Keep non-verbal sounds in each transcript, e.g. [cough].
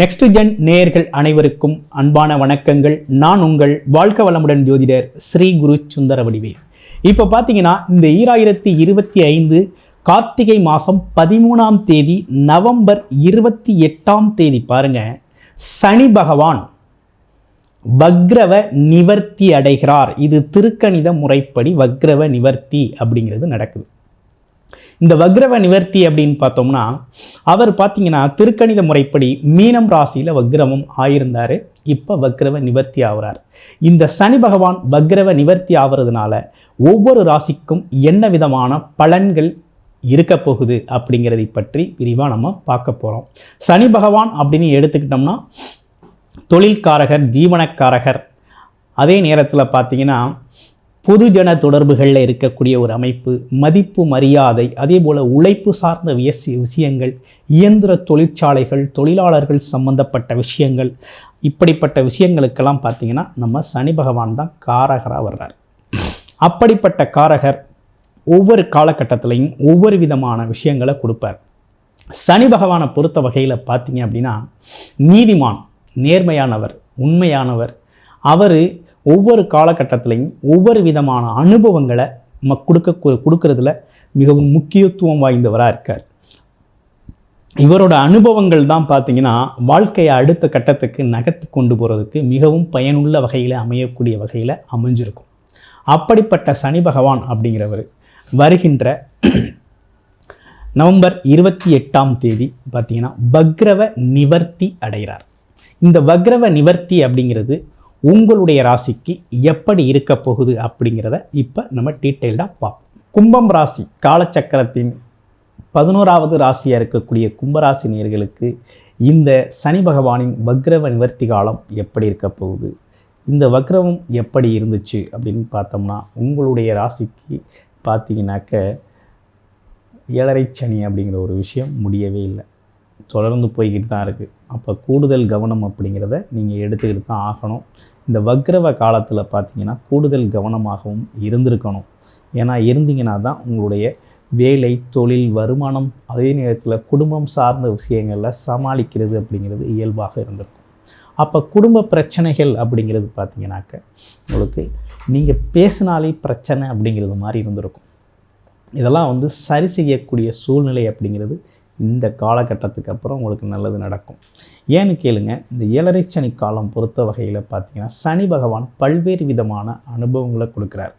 Next gen நேயர்கள் அனைவருக்கும் அன்பான வணக்கங்கள். நான் உங்கள் வாழ்க்க வளமுடன் ஜோதிடர் ஸ்ரீ குரு சுந்தர வடிவே இப்போ பார்த்தீங்கன்னா இந்த ஈராயிரத்தி இருபத்தி ஐந்து கார்த்திகை மாதம் பதிமூணாம் தேதி நவம்பர் இருபத்தி எட்டாம் தேதி பாருங்க. சனி பகவான் வக்ரவ நிவர்த்தி அடைகிறார். இது திருக்கணித முறைப்படி வக்ரவ நிவர்த்தி அப்படிங்கிறது நடக்குது. இந்த வக்ரவ நிவர்த்தி அப்படின்னு பார்த்தோம்னா அவர் பார்த்தீங்கன்னா திருக்கணித முறைப்படி மீனம் ராசியில் வக்ரவம் ஆயிருந்தார். இப்போ வக்ரவ நிவர்த்தி ஆகிறார். இந்த சனி பகவான் வக்ரவ நிவர்த்தி ஆகிறதுனால ஒவ்வொரு ராசிக்கும் என்ன விதமான பலன்கள் இருக்க போகுது அப்படிங்கிறதை பற்றி விரிவாக நம்ம பார்க்க போகிறோம் சனி பகவான் அப்படின்னு எடுத்துக்கிட்டோம்னா தொழில்காரகர் ஜீவனக்காரகர். அதே நேரத்தில் பார்த்தீங்கன்னா பொதுஜன தொடர்புகளில் இருக்கக்கூடிய ஒரு அமைப்பு மதிப்பு மரியாதை அதே போல் உழைப்பு சார்ந்த வியசி விஷயங்கள் இயந்திர தொழிற்சாலைகள் தொழிலாளர்கள் சம்பந்தப்பட்ட விஷயங்கள் இப்படிப்பட்ட விஷயங்களுக்கெல்லாம் பார்த்தீங்கன்னா நம்ம சனி பகவான் தான் காரகராக வர்றார். அப்படிப்பட்ட காரகர் ஒவ்வொரு காலகட்டத்திலையும் ஒவ்வொரு விதமான விஷயங்களை கொடுப்பார். சனி பகவானை பொறுத்த வகையில் பார்த்தீங்க அப்படின்னா நீதிமான் நேர்மையானவர் உண்மையானவர். அவர் ஒவ்வொரு காலகட்டத்திலையும் ஒவ்வொரு விதமான அனுபவங்களை ம கொடுக்க கொடுக்கறதுல மிகவும் முக்கியத்துவம் வாய்ந்தவராக இருக்கார். இவரோட அனுபவங்கள் தான் பார்த்தீங்கன்னா வாழ்க்கையை அடுத்த கட்டத்துக்கு நகர்த்து கொண்டு போகிறதுக்கு மிகவும் பயனுள்ள வகையில் அமையக்கூடிய வகையில் அமைஞ்சிருக்கும். அப்படிப்பட்ட சனி பகவான் அப்படிங்கிறவர் வருகின்ற நவம்பர் இருபத்தி எட்டாம் தேதி பார்த்தீங்கன்னா பக்ரவ நிவர்த்தி அடைகிறார். இந்த வக்ரவ நிவர்த்தி அப்படிங்கிறது உங்களுடைய ராசிக்கு எப்படி இருக்க போகுது அப்படிங்கிறத இப்போ நம்ம டீட்டெயில்டாக பார்ப்போம். கும்பம் ராசி காலச்சக்கரத்தின் பதினோராவது ராசியாக இருக்கக்கூடிய கும்பராசி நேர்களுக்கு இந்த சனி பகவானின் வக்ரவ நிவர்த்தி காலம் எப்படி இருக்க போகுது? இந்த வக்ரவம் எப்படி இருந்துச்சு அப்படின்னு பார்த்தோம்னா உங்களுடைய ராசிக்கு பார்த்தீங்கன்னாக்க ஏழரை சனி அப்படிங்கிற ஒரு விஷயம் முடியவே இல்லை. தொடர்ந்து போய்கிட்டு தான் இருக்குது அப்போ கூடுதல் கவனம் அப்படிங்கிறத நீங்கள் எடுத்துக்கிட்டு தான் ஆகணும். இந்த வக்ரவ காலத்தில் பார்த்தீங்கன்னா கூடுதல் கவனமாகவும் இருந்திருக்கணும். ஏன்னா இருந்தீங்கன்னா தான் உங்களுடைய வேலை தொழில் வருமானம் அதே நேரத்தில் குடும்பம் சார்ந்த விஷயங்களில் சமாளிக்கிறது அப்படிங்கிறது இயல்பாக இருந்திருக்கும். அப்போ குடும்ப பிரச்சனைகள் அப்படிங்கிறது பார்த்தீங்கன்னாக்க உங்களுக்கு நீங்கள் பேசினாலே பிரச்சனை அப்படிங்கிறது மாதிரி இருந்திருக்கும். இதெல்லாம் வந்து சரி செய்யக்கூடிய சூழ்நிலை அப்படிங்கிறது இந்த காலகட்டத்துக்கு அப்புறம் உங்களுக்கு நல்லது நடக்கும். ஏன்னு கேளுங்க இந்த ஏழரை சனி காலம் பொறுத்த வகையில் பார்த்தீங்கன்னா சனி பகவான் பல்வேறு விதமான அனுபவங்களை கொடுக்குறார்.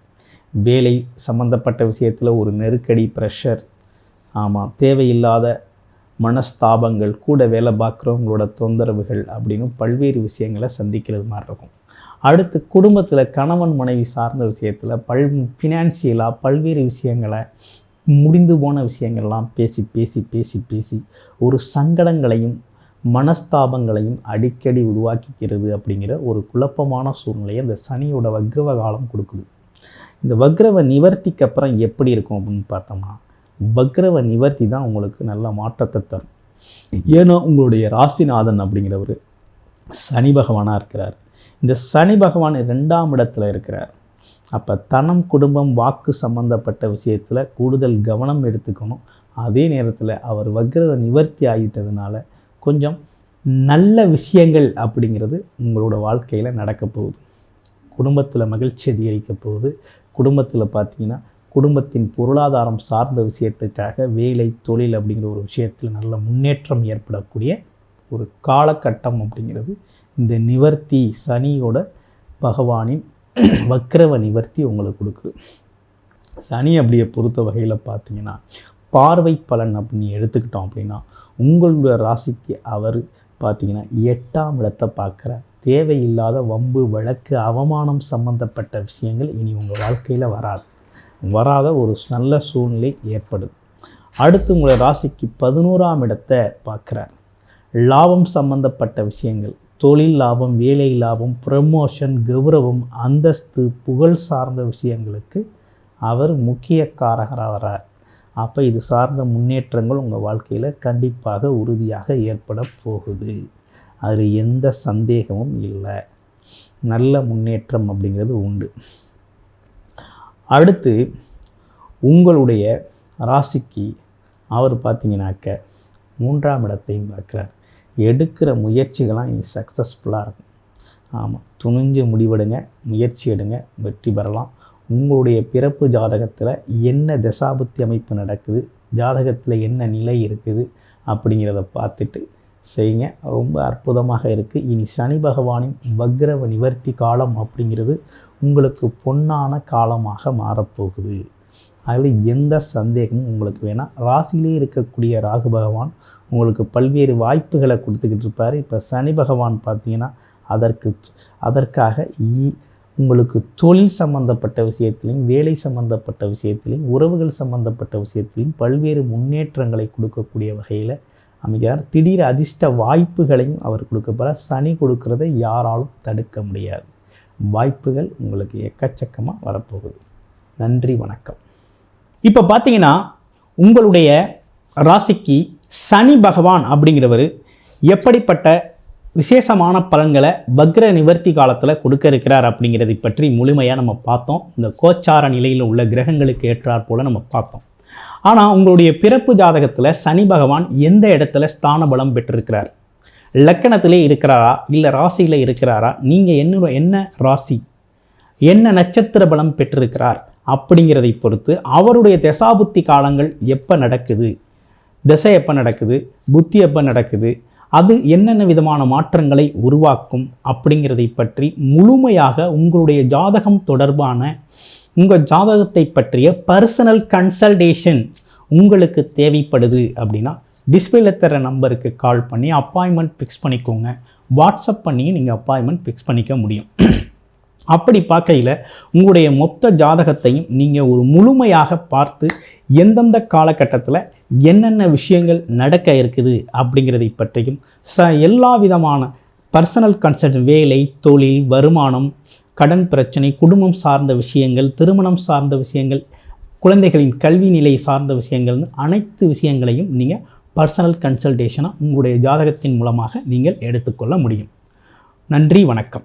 வேலை சம்மந்தப்பட்ட விஷயத்தில் ஒரு நெருக்கடி ப்ரெஷர் ஆமாம் தேவையில்லாத மனஸ்தாபங்கள் கூட வேலை பார்க்குறவங்களோட தொந்தரவுகள் அப்படின்னு பல்வேறு விஷயங்களை சந்திக்கிறது மாதிரி இருக்கும். அடுத்து குடும்பத்தில் கணவன் மனைவி சார்ந்த விஷயத்தில் பல் ஃபினான்ஷியலாக பல்வேறு விஷயங்களை முடிந்து போன விஷயங்கள்லாம் பேசி பேசி பேசி பேசி ஒரு சங்கடங்களையும் மனஸ்தாபங்களையும் அடிக்கடி உருவாக்கிக்கிறது அப்படிங்கிற ஒரு குழப்பமான சூழ்நிலையை அந்த சனியோட வக்ரவ காலம் கொடுக்குது. இந்த வக்ரவ நிவர்த்திக்கு அப்புறம் எப்படி இருக்கும் அப்படின்னு பார்த்தோம்னா வக்ரவ நிவர்த்தி தான் உங்களுக்கு நல்ல மாற்றத்தை தரும். ஏன்னா உங்களுடைய ராசிநாதன் அப்படிங்கிறவர் சனி பகவானாக இருக்கிறார். இந்த சனி பகவான் ரெண்டாம் இடத்துல இருக்கிறார். அப்போ தனம் குடும்பம் வாக்கு சம்மந்தப்பட்ட விஷயத்தில் கூடுதல் கவனம் எடுத்துக்கணும். அதே நேரத்தில் அவர் வக்ரத நிவர்த்தி ஆகிட்டதுனால கொஞ்சம் நல்ல விஷயங்கள் அப்படிங்கிறது உங்களோட வாழ்க்கையில் நடக்க போகுது. குடும்பத்தில் மகிழ்ச்சி அதிகரிக்க போகுது. குடும்பத்தில் பார்த்தீங்கன்னா குடும்பத்தின் பொருளாதாரம் சார்ந்த விஷயத்துக்காக வேலை தொழில் அப்படிங்கிற ஒரு விஷயத்தில் நல்ல முன்னேற்றம் ஏற்படக்கூடிய ஒரு காலகட்டம் அப்படிங்கிறது இந்த நிவர்த்தி சனியோட பகவானின் [clears throat] வக்கிரவ நிவர்த்தி உங்களுக்கு கொடுக்குது. சனி அப்படியே பொறுத்த வகையில் பார்த்தீங்கன்னா பார்வை பலன் அப்படின்னு எடுத்துக்கிட்டோம் அப்படின்னா உங்களுடைய ராசிக்கு அவர் பார்த்தீங்கன்னா எட்டாம் இடத்தை பார்க்குற தேவையில்லாத வம்பு வழக்கு அவமானம் சம்பந்தப்பட்ட விஷயங்கள் இனி உங்கள் வாழ்க்கையில் வராது. வராத ஒரு நல்ல சூழ்நிலை ஏற்படுது. அடுத்து உங்களை ராசிக்கு பதினோராம் இடத்தை பார்க்குறார் லாபம் சம்பந்தப்பட்ட விஷயங்கள் தொழில் லாபம் வேலை லாபம் ப்ரமோஷன் கௌரவம் அந்தஸ்து புகழ் சார்ந்த விஷயங்களுக்கு அவர் முக்கிய காரகராக வரார் அப்போ இது சார்ந்த முன்னேற்றங்கள் உங்கள் வாழ்க்கையில் கண்டிப்பாக உறுதியாக ஏற்பட போகுது. அதில் எந்த சந்தேகமும் இல்லை. நல்ல முன்னேற்றம் அப்படிங்கிறது உண்டு. அடுத்து உங்களுடைய ராசிக்கு அவர் பார்த்தீங்கன்னாக்க மூன்றாம் இடத்தையும் பார்க்குறார். எடுக்கிற முயற்சிகளாம் இனி சக்ஸஸ்ஃபுல்லாக இருக்கும். ஆமாம் துணிஞ்சு முடிவெடுங்க முயற்சி எடுங்க வெற்றி பெறலாம். உங்களுடைய பிறப்பு ஜாதகத்தில் என்ன தசாபுத்தி அமைப்பு நடக்குது ஜாதகத்தில் என்ன நிலை இருக்குது அப்படிங்கிறத பார்த்துட்டு செய்யுங்க. ரொம்ப அற்புதமாக இருக்குது இனி சனி பகவானின் வக்ரவ நிவர்த்தி காலம் அப்படிங்கிறது உங்களுக்கு பொன்னான காலமாக மாறப்போகுது. அதில் எந்த சந்தேகமும் உங்களுக்கு வேணாம். ராசியிலே இருக்கக்கூடிய ராகு பகவான் உங்களுக்கு பல்வேறு வாய்ப்புகளை கொடுத்துக்கிட்டு இருப்பார். இப்போ சனி பகவான் பார்த்தீங்கன்னா அதற்கு அதற்காக இ- உங்களுக்கு தொழில் சம்பந்தப்பட்ட விஷயத்திலையும் வேலை சம்பந்தப்பட்ட விஷயத்திலையும் உறவுகள் சம்பந்தப்பட்ட விஷயத்திலையும் பல்வேறு முன்னேற்றங்களை கொடுக்கக்கூடிய வகையில் அமைகிறார். திடீர் அதிர்ஷ்ட வாய்ப்புகளையும் அவர் கொடுக்க போகிறார் சனி கொடுக்கறதை யாராலும் தடுக்க முடியாது. வாய்ப்புகள் உங்களுக்கு எக்கச்சக்கமாக வரப்போகுது. நன்றி வணக்கம். இப்போ பார்த்தீங்கன்னா உங்களுடைய ராசிக்கு சனி பகவான் அப்படிங்கிறவர் எப்படிப்பட்ட விசேஷமான பலன்களை வக்ர நிவர்த்தி காலத்தில் கொடுக்க இருக்கிறார் அப்படிங்கிறதை பற்றி முழுமையாக நம்ம பார்த்தோம். இந்த கோச்சார நிலையில் உள்ள கிரகங்களுக்கு ஏற்றாற் போல் நம்ம பார்த்தோம். ஆனால் உங்களுடைய பிறப்பு ஜாதகத்தில் சனி பகவான் எந்த இடத்துல ஸ்தான பலம் பெற்றிருக்கிறார்? லக்கணத்திலே இருக்கிறாரா? இல்லை ராசியில் இருக்கிறாரா? நீங்கள் என்ன என்ன ராசி? என்ன நட்சத்திர பலம் பெற்றிருக்கிறார்? அப்படிங்கிறதை பொறுத்து அவருடைய தசாபுத்தி காலங்கள் எப்போ நடக்குது? திசை எப்போ நடக்குது? புத்தி எப்போ நடக்குது? அது என்னென்ன விதமான மாற்றங்களை உருவாக்கும் அப்படிங்கிறதை பற்றி முழுமையாக உங்களுடைய ஜாதகம் தொடர்பான உங்கள் ஜாதகத்தை பற்றிய பர்சனல் கன்சல்டேஷன் உங்களுக்கு தேவைப்படுது அப்படின்னா டிஸ்பிளேல தர நம்பருக்கு கால் பண்ணி அப்பாயின்மெண்ட் ஃபிக்ஸ் பண்ணிக்கோங்க. வாட்ஸ்அப் பண்ணி நீங்கள் அப்பாயின்மெண்ட் ஃபிக்ஸ் பண்ணிக்க முடியும். [clears throat] அப்படி பார்க்கையில் உங்களுடைய மொத்த ஜாதகத்தையும் நீங்கள் ஒரு முழுமையாக பார்த்து எந்தெந்த காலகட்டத்தில் என்னென்ன விஷயங்கள் நடக்க இருக்குது அப்படிங்கிறதை பற்றியும் ச எல்லா விதமான பர்சனல் கன்சர்ட் வேலை தொழில் வருமானம் கடன் பிரச்சனை குடும்பம் சார்ந்த விஷயங்கள் திருமணம் சார்ந்த விஷயங்கள் குழந்தைகளின் கல்வி நிலை சார்ந்த விஷயங்கள்னு அனைத்து விஷயங்களையும் நீங்கள் பர்சனல் கன்சல்டேஷனாக உங்களுடைய ஜாதகத்தின் மூலமாக நீங்கள் எடுத்துக்கொள்ள முடியும். நன்றி வணக்கம்.